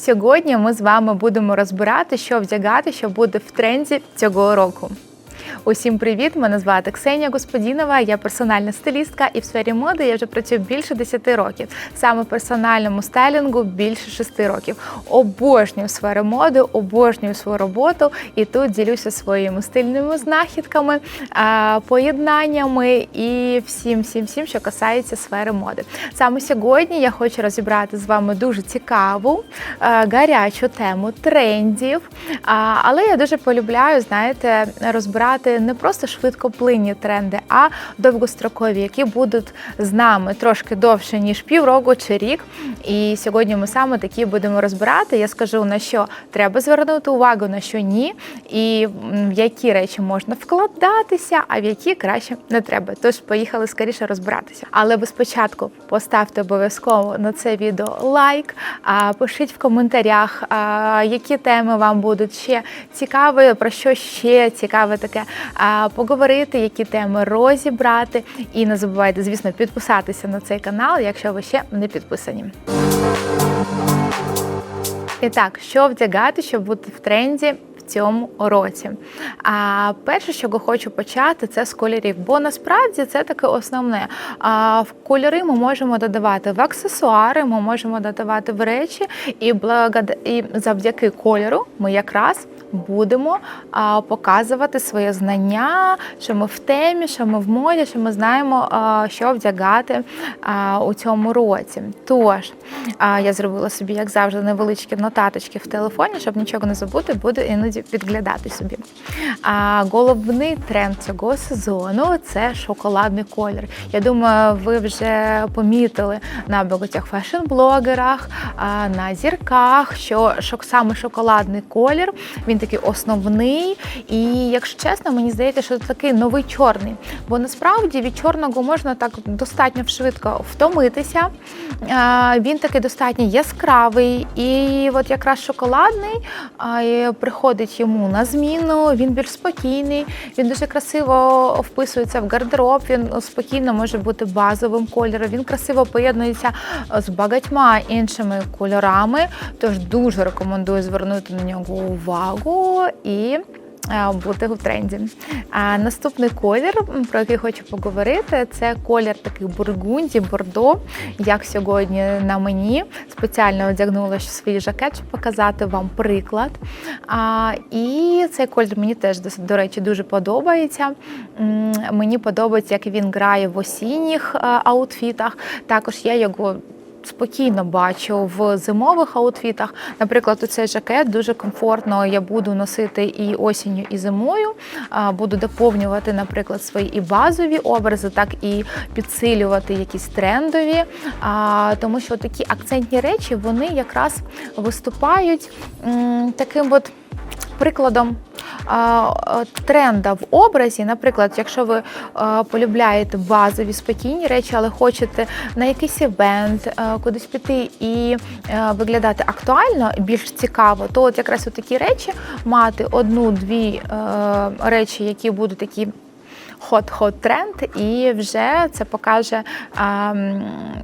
Сьогодні ми з вами будемо розбирати, що вдягати, що буде в тренді цього року. Усім привіт! Мене звати Ксенія Господінова, я персональна стилістка, і в сфері моди я вже працюю більше 10 років. Саме персональному стайлінгу більше 6 років. Обожнюю сферу моди, обожнюю свою роботу і тут ділюся своїми стильними знахідками, поєднаннями і всім, всім, всім, що касається сфери моди. Саме сьогодні я хочу розібрати з вами дуже цікаву, гарячу тему трендів. Але я дуже полюбляю, знаєте, розбирати не просто швидкоплинні тренди, а довгострокові, які будуть з нами трошки довше ніж півроку чи рік. І сьогодні ми саме такі будемо розбирати. Я скажу на що треба звернути увагу, на що ні, і в які речі можна вкладатися, а в які краще не треба. Тож поїхали скоріше розбиратися. Але ви спочатку поставте обов'язково на це відео лайк, пишіть в коментарях, які теми вам будуть ще цікаві, про що ще цікаве таке поговорити, які теми розібрати. І не забувайте, звісно, підписатися на цей канал, якщо ви ще не підписані. І так, що вдягати, щоб бути в тренді цьому році? А перше, що я хочу почати, це з кольорів, бо насправді це таке основне. А в кольори ми можемо додавати в аксесуари, ми можемо додавати в речі, і благод... і завдяки кольору ми якраз будемо а, показувати своє знання, що ми в темі, що ми в моді, що ми знаємо, а, що вдягати а, у цьому році. Тож а, я зробила собі, як завжди, невеличкі нотаточки в телефоні, щоб нічого не забути, буду іноді підглядати собі. А, головний тренд цього сезону це шоколадний колір. Я думаю, ви вже помітили на багатьох фешн-блогерах, на зірках, що саме шоколадний колір він такий основний. І якщо чесно, мені здається, що це такий новий чорний. Бо насправді від чорного можна так достатньо швидко втомитися. Він такий достатньо яскравий, і от якраз шоколадний і приходить йому на зміну. Він більш спокійний, він дуже красиво вписується в гардероб. Він спокійно може бути базовим кольором. Він красиво поєднується з багатьма іншими кольорами. Тож дуже рекомендую звернути на нього увагу і. Бути в тренді. А наступний колір, про який хочу поговорити, це колір такий бургунді, бордо. Як сьогодні на мені спеціально одягнула свій жакет, щоб показати вам приклад. А, і цей колір мені теж до речі дуже подобається. Мені подобається, як він грає в осінніх аутфітах. Також я його спокійно бачу в зимових аутфітах. Наприклад, цей жакет дуже комфортно я буду носити і осінню, і зимою. Буду доповнювати, наприклад, свої і базові образи, так і підсилювати якісь трендові. Тому що такі акцентні речі вони якраз виступають таким от прикладом тренда в образі. Наприклад, якщо ви е, полюбляєте базові спокійні речі, але хочете на якийсь івент е, кудись піти і е, виглядати актуально, більш цікаво, то от якраз у такі речі мати одну-дві е, речі, які будуть такі. Хот-хот тренд, і вже це покаже а,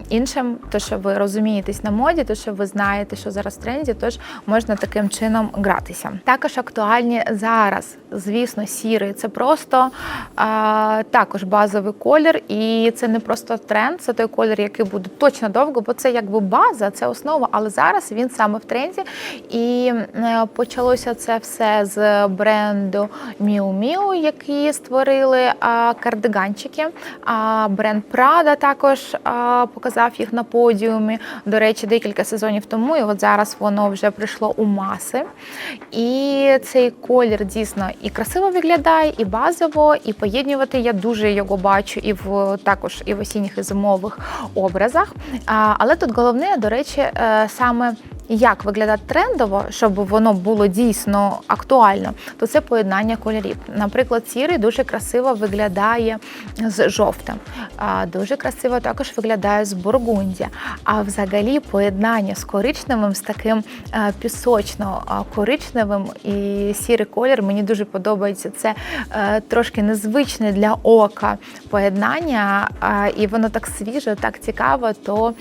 іншим, то що ви розумієтесь на моді, то що ви знаєте, що зараз в тренді, тож можна таким чином гратися. Також актуальні зараз, звісно, сірий. Це просто а, також базовий колір, і це не просто тренд, це той колір, який буде точно довго, бо це якби база, це основа, але зараз він саме в тренді. І почалося це все з бренду Miu Miu, які створили кардиганчики. Бренд Prada також показав їх на подіумі. До речі, декілька сезонів тому, і от зараз воно вже прийшло у маси. І цей колір дійсно і красиво виглядає, і базово, і поєднувати я дуже його бачу і в також і в осінніх і зимових образах. Але тут головне, до речі, е, саме як виглядати трендово, щоб воно було дійсно актуально, то це поєднання кольорів. Наприклад, сірий дуже красиво виглядає з жовтим, дуже красиво також виглядає з бургунді. А взагалі поєднання з коричневим, з таким е, пісочно-коричневим і сірий колір мені дуже подобається. Це е, трошки незвичне для ока поєднання, е, і воно так свіже, так цікаво. То е,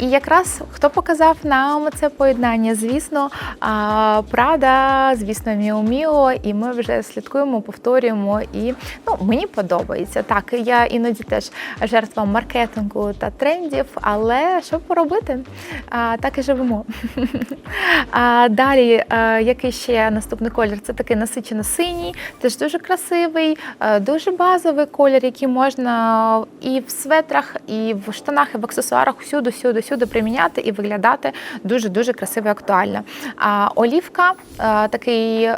і якраз хто показав нам це поєднання. Звісно, а, Прада, звісно, Міо Міо, і ми вже слідкуємо, повторюємо. І ну, мені подобається. Так, я іноді теж жертва маркетингу та трендів, але що поробити? Так і живемо. Далі, який ще наступний колір? Це такий насичено синій, теж дуже красивий, дуже базовий колір, який можна і в светрах, і в штанах, і в аксесуарах всюди, всюди, всюди приміняти і виглядати дуже дуже красиво і актуально. А олівка такий.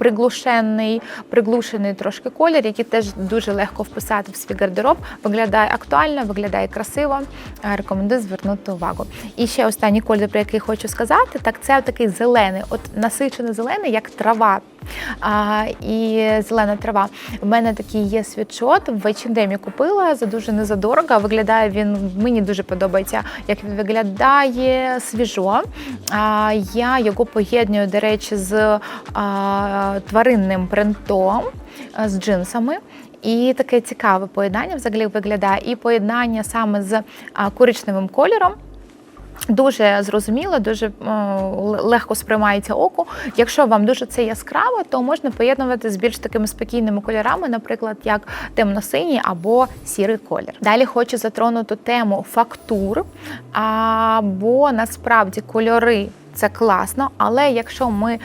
Приглушений, приглушений трошки колір, який теж дуже легко вписати в свій гардероб. Виглядає актуально, виглядає красиво. Е, Рекомендую звернути увагу. І ще останній колір, про який хочу сказати, так це такий зелений, от насичений зелений, як трава. А, і зелена трава. У мене такий є світшот, в H&M купила за дуже незадорого. Виглядає він, мені дуже подобається, як він виглядає свіжо. А, я його поєдную, до речі, з а, тваринним принтом, з джинсами. І таке цікаве поєднання взагалі виглядає. І поєднання саме з а, коричневим кольором. Дуже зрозуміло, дуже е, легко сприймається оку. Якщо вам дуже це яскраво, то можна поєднувати з більш такими спокійними кольорами, наприклад, як темно-синій або сірий колір. Далі хочу затронути тему фактур, або насправді кольори. Це класно, але якщо ми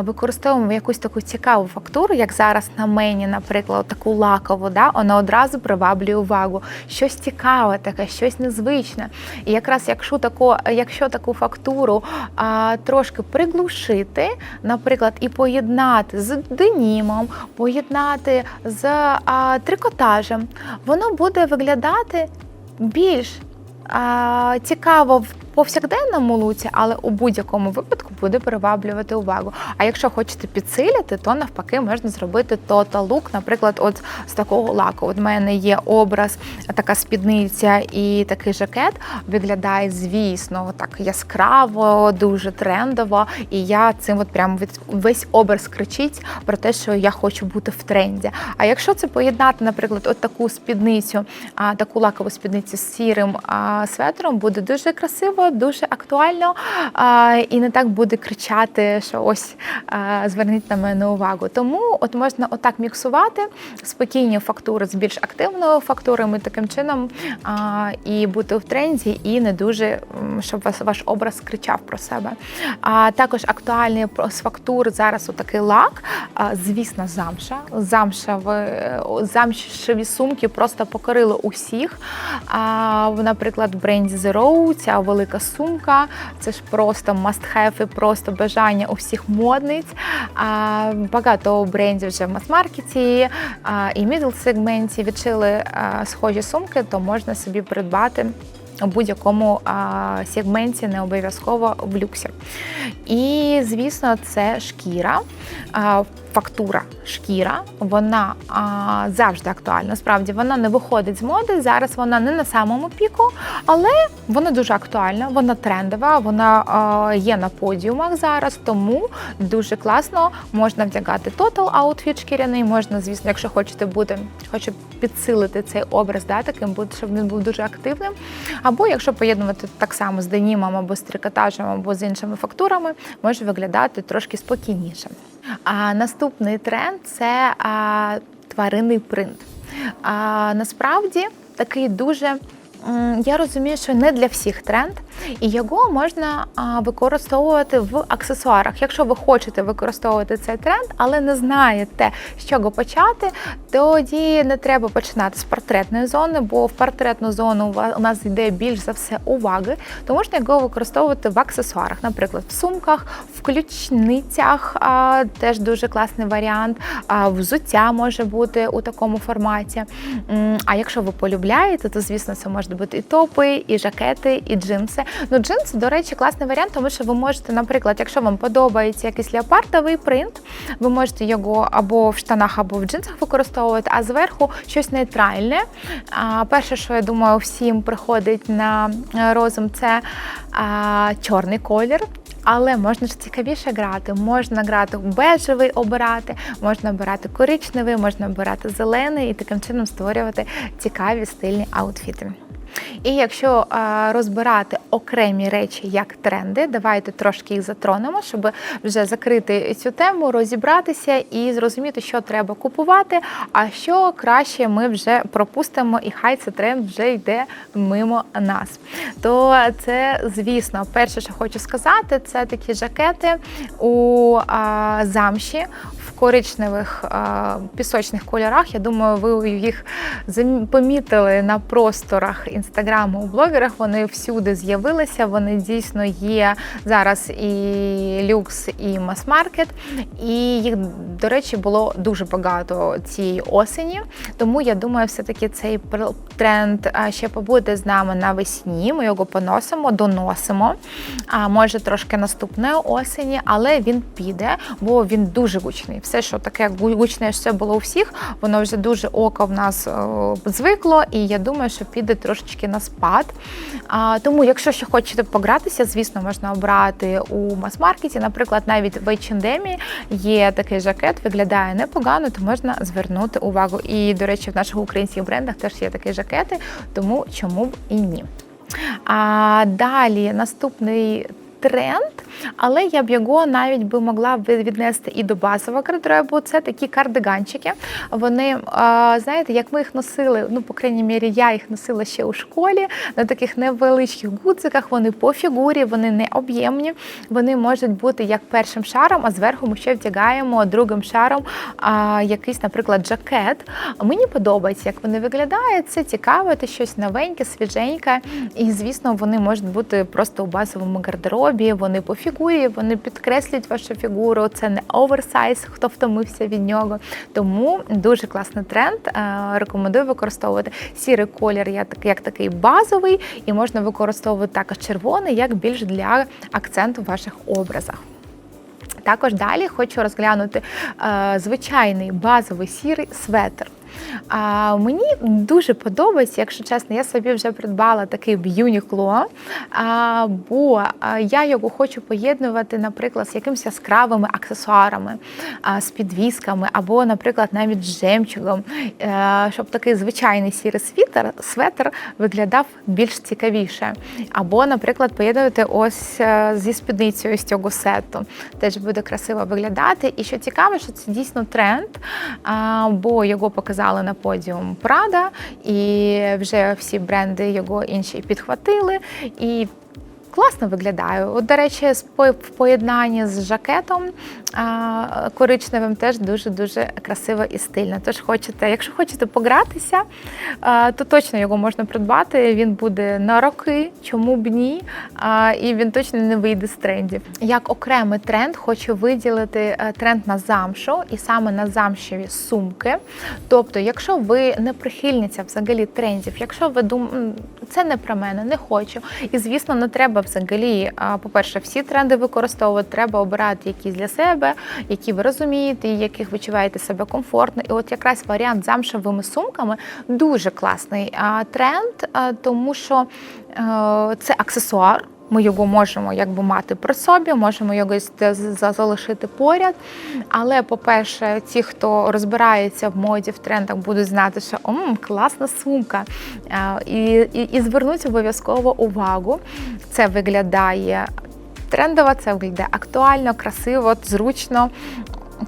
використовуємо якусь таку цікаву фактуру, як зараз на мені, наприклад, таку лакову, да, вона одразу приваблює увагу. Щось цікаве, таке, щось незвичне. І якраз якщо таку, якщо таку фактуру а, трошки приглушити, наприклад, і поєднати з денімом, поєднати з а, трикотажем, воно буде виглядати більш а, цікаво в повсякденному луці, але у будь-якому випадку буде приваблювати увагу. А якщо хочете підсилити, то навпаки можна зробити total look, наприклад, от з такого лаку. От в мене є образ, така спідниця і такий жакет. Виглядає, звісно, так яскраво, дуже трендово. І я цим от прямо від весь образ кричить про те, що я хочу бути в тренді. А якщо це поєднати, наприклад, от таку спідницю, таку лакову спідницю з сірим светром, буде дуже красиво дуже актуально і не так буде кричати, що ось зверніть на мене увагу. Тому от можна отак міксувати спокійні фактури з більш активною фактурами, таким чином і бути в тренді, і не дуже щоб ваш образ кричав про себе. А також актуальний з фактур зараз отакий лак, а, звісно, замша. Замшеві, замшеві сумки просто покорили усіх. А, Наприклад, в бренді Zero ця велика велика сумка. Це ж просто must-have і просто бажання у всіх модниць. Багато брендів вже в мас-маркеті і мідл-сегменті відчили схожі сумки, то можна собі придбати. У будь-якому сегменті не обов'язково в люксі. І, звісно, це шкіра. А, фактура шкіра, вона а, завжди актуальна. Справді вона не виходить з моди. Зараз вона не на самому піку, але вона дуже актуальна, вона трендова, вона а, є на подіумах зараз, тому дуже класно можна вдягати тотал аутфіт шкіряний. Можна, звісно, якщо хочете бути, хоче підсилити цей образ, да, таким щоб він був дуже активним. Або якщо поєднувати так само з денімом, або з трикотажем, або з іншими фактурами, може виглядати трошки спокійніше. А наступний тренд це а, тваринний принт. А, Насправді такий дуже. Я розумію, що не для всіх тренд, і його можна використовувати в аксесуарах. Якщо ви хочете використовувати цей тренд, але не знаєте, з чого почати, тоді не треба починати з портретної зони, бо в портретну зону у нас йде більш за все уваги, то можна його використовувати в аксесуарах, наприклад, в сумках, в ключницях теж дуже класний варіант. Взуття може бути у такому форматі. А якщо ви полюбляєте, то звісно це можуть бути і топи, і жакети, і джинси. Ну, джинси, до речі, класний варіант, тому що ви можете, наприклад, якщо вам подобається якийсь леопардовий принт, ви можете його або в штанах, або в джинсах використовувати, а зверху щось нейтральне. А, Перше, що я думаю, всім приходить на розум, це а, чорний колір. Але можна ж цікавіше грати, можна грати бежевий обирати, можна обирати коричневий, можна обирати зелений і таким чином створювати цікаві стильні аутфіти. І якщо розбирати окремі речі як тренди, давайте трошки їх затронемо, щоб вже закрити цю тему, розібратися і зрозуміти, що треба купувати, а що краще ми вже пропустимо, і хай цей тренд вже йде мимо нас. То це, звісно, перше, що хочу сказати, це такі жакети у замші. Коричневих пісочних кольорах. Я думаю, ви їх помітили на просторах інстаграму у блогерах. Вони всюди з'явилися. Вони дійсно є зараз і люкс, і мас-маркет. І їх, до речі, було дуже багато цієї осені. Тому я думаю, все-таки цей тренд ще побуде з нами навесні. Ми його поносимо, доносимо. А може трошки наступної осені, але він піде, бо він дуже гучний. Все, що таке гу- гучне, ще було у всіх, воно вже дуже око в нас е, звикло, і я думаю, що піде трошечки на спад. Тому, якщо ще хочете погратися, звісно, можна обрати у мас-маркеті. Наприклад, навіть в H&M є такий жакет, виглядає непогано, то можна звернути увагу. І, до речі, в наших українських брендах теж є такі жакети, тому чому б і ні. А далі наступний тренд, але я б його навіть би могла віднести і до базового гардеробу. Це такі кардиганчики. Вони, знаєте, як ми їх носили, ну, по крайній мірі, я їх носила ще у школі на таких невеличких гудзиках. Вони по фігурі, вони не об'ємні. Вони можуть бути як першим шаром, а зверху ми ще вдягаємо другим шаром а, якийсь, наприклад, жакет. Мені подобається, як вони виглядають. Це цікаво, це щось новеньке, свіженьке. І, звісно, вони можуть бути просто у базовому гардеробі. Вони по фігурі, вони підкреслюють вашу фігуру. Це не оверсайз, хто втомився від нього. Тому дуже класний тренд. Е, Рекомендую використовувати сірий колір як такий базовий, і можна використовувати також червоний як більш для акценту в ваших образах. Також далі хочу розглянути е, звичайний базовий сірий светр. А, мені дуже подобається, якщо чесно, я собі вже придбала такий а, бо я його хочу поєднувати, наприклад, з якимись яскравими аксесуарами, з підвісками, або, наприклад, навіть з жемчугом, е, щоб такий звичайний сірий світер, светр виглядав більш цікавіше. Або, наприклад, поєднувати ось е, зі спідницею з цього сету. Теж буде красиво виглядати. І що цікаво, що це дійсно тренд, бо його показали на подіум Прада, і вже всі бренди його інші підхватили. І Класно виглядає. От, до речі, в поєднанні з жакетом коричневим теж дуже-дуже красиво і стильно. Тож хочете, якщо хочете погратися, то точно його можна придбати. Він буде на роки, чому б ні, і він точно не вийде з трендів. Як окремий тренд, хочу виділити е, тренд на замшу і саме на замшеві сумки. Тобто, якщо ви не прихильниця взагалі трендів, якщо ви думаєте, це не про мене, не хочу. І звісно, не треба взагалі, по-перше, всі тренди використовувати. Треба обирати якісь для себе, які ви розумієте, і яких відчуваєте себе комфортно. І от якраз варіант з замшевими сумками дуже класний тренд, тому що е, це аксесуар. Ми його можемо якби мати при собі, можемо його залишити поряд. Але, по-перше, ті, хто розбирається в моді, в трендах, будуть знати, що «М, класна сумка. Е, І, і, і звернуть обов'язково увагу. Це виглядає Трендова, це виглядає актуально, красиво, зручно.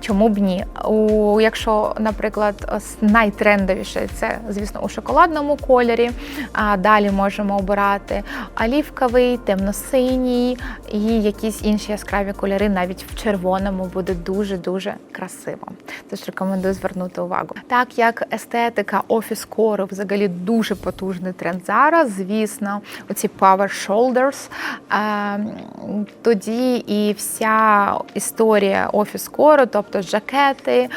Чому б ні? У, якщо, наприклад, найтрендовіше це, звісно, у шоколадному кольорі. А далі можемо обирати олівковий, темно-синій і якісь інші яскраві кольори, навіть в червоному буде дуже-дуже красиво. Тож рекомендую звернути увагу. Так як естетика офіс кору взагалі дуже потужний тренд зараз, звісно, оці power shoulders, е, тоді і вся історія офіс кору, тобто жакети,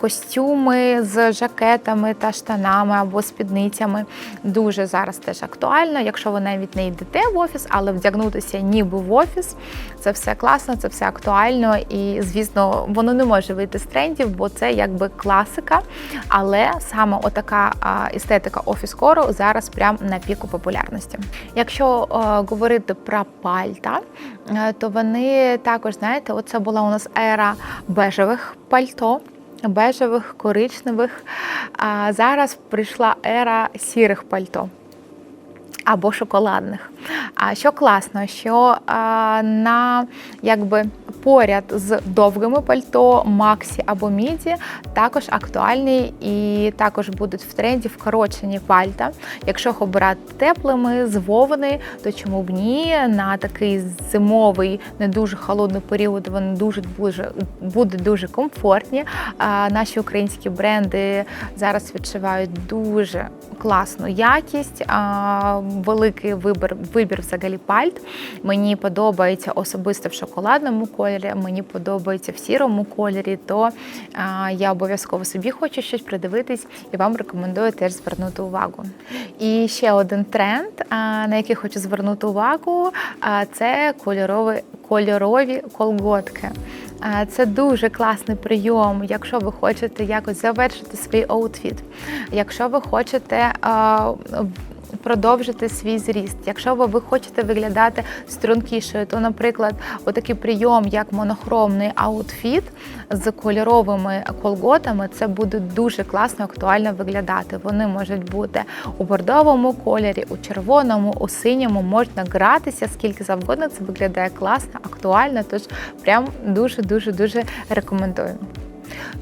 костюми з жакетами та штанами або спідницями, дуже зараз теж актуально. Якщо ви навіть не йдете в офіс, але вдягнутися ніби в офіс, це все класно, це все актуально. І, звісно, воно не може вийти з трендів, бо це якби класика. Але саме отака естетика офіс-кору зараз прям на піку популярності. Якщо е, говорити про пальта, е, то вони також, знаєте, оце була у нас ера бежевих пальто. Бежевих, коричневих. А зараз прийшла ера сірих пальто. Або шоколадних. А що класно, що а, на якби поряд з довгими пальто, максі або міді, також актуальні і також будуть в тренді вкорочені пальта. Якщо їх обирати теплими з вовни, то чому б ні? На такий зимовий, не дуже холодний період вони дуже дуже будуть дуже комфортні. А, наші українські бренди зараз відчувають дуже класну якість, а, великий вибір, вибір взагалі пальт. Мені подобається особисто в шоколадному кольорі, мені подобається в сірому кольорі, то а, я обов'язково собі хочу щось придивитись і вам рекомендую теж звернути увагу. І ще один тренд, а, на який хочу звернути увагу, а, це кольорові, кольорові колготки. Це дуже класний прийом, якщо ви хочете якось завершити свій аутфіт, якщо ви хочете а, продовжити свій зріст, якщо ви, хочете виглядати стрункішою, то, наприклад, отакий прийом, як монохромний аутфіт з кольоровими колготами, це буде дуже класно, актуально виглядати. Вони можуть бути у бордовому кольорі, у червоному, у синьому, можна гратися скільки завгодно. Це виглядає класно, актуально. Тож прям дуже дуже дуже рекомендую.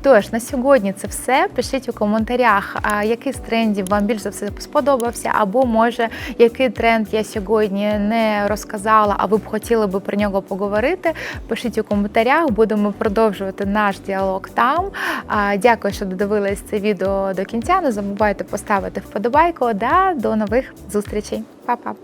Тож на сьогодні це все. Пишіть у коментарях, який з трендів вам більш за все сподобався, або може який тренд я сьогодні не розказала, а ви б хотіли би про нього поговорити. Пишіть у коментарях, будемо продовжувати наш діалог там. Дякую, що додивились це відео до кінця. Не забувайте поставити вподобайку. Да, До нових зустрічей. Па-па!